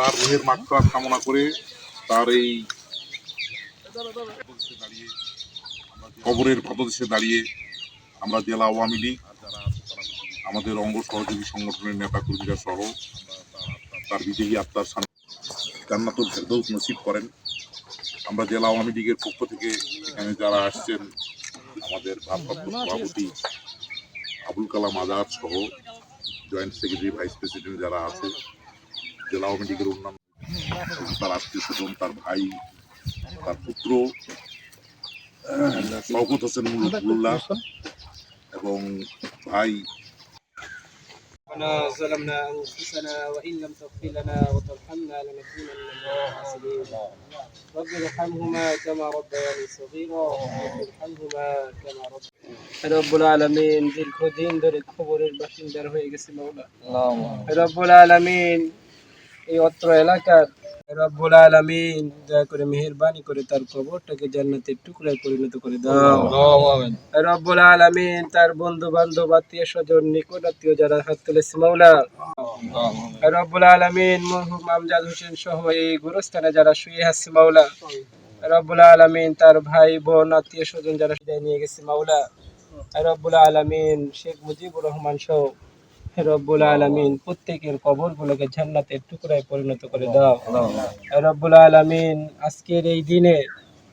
তার রুহের মাকফরাত কামনা করে তার এই কবরের পাদদেশে দাঁড়িয়ে আমরা জেলা আওয়ামী লীগ আমাদের অঙ্গ সহযোগী সংগঠনের নেতা কর্মীরা সহ তার বিদেহী আত্মার জান্নাতুল ফেরদৌস নসিব করেন। আমরা জেলা আওয়ামী লীগের পক্ষ থেকে এখানে যারা আসছেন, আমাদের ভারপ্রাপ্ত সভাপতি আবুল কালাম আজাদ সহ জয়েন্ট সেক্রেটারি, ভাইস প্রেসিডেন্ট যারা আছে জেলা আওয়ামী লীগের অন্যান্য তার আত্মীয় স্বজন তার ভাই তার পুত্র শওকত হোসেন মুল্লাহ এবং ভাই ربنا ظلمنا أنفسنا وإن لم تغفر لنا وترحمنا لنكونن من الخاسرين رب ارحمهما كما ربياني صغيرا رب ارحمهما كما ربياني রব্বুল আলামিন দীর্ঘদিন ধরে খবরের বাসিন্দার হয়ে গেছে মাওলা রব্বুল আলামিন এই অত্র এলাকার রব্বুল আলামিন দয়া করে মেহেরবানি করে তার কবরটাকে জান্নাতের টুকরায় পরিণত করে দাও। রব্বুল আলামিন তার বন্ধু বান্ধব আত্মীয় স্বজন নিকট আত্মীয় যারা হাত তুলেছে মাওলা। রব্বুল আলামিন মরহুম আমজাদ হোসেন সহ এই গুরুস্থানে যারা শুয়ে আছে মাওলা। রব্বুল আলামিন তার ভাই বোন আত্মীয় স্বজন যারা বিদায় নিয়ে গেছে মাওলা। রব্বুল আলামিন শেখ মুজিবুর রহমান সহ রব্বুল আলামিন, প্রত্যেকের কবরগুলোকে জান্নাতের টুকরায় পরিণত করে দাও। রব্বুল আলামিন, আজকের এই দিনে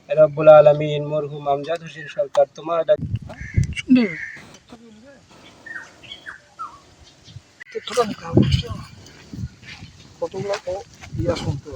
রব্বুল আলামিন, মরহুম আমজাদ হোসেন সরকার তোমার কতগুলো ইয়া শুনতে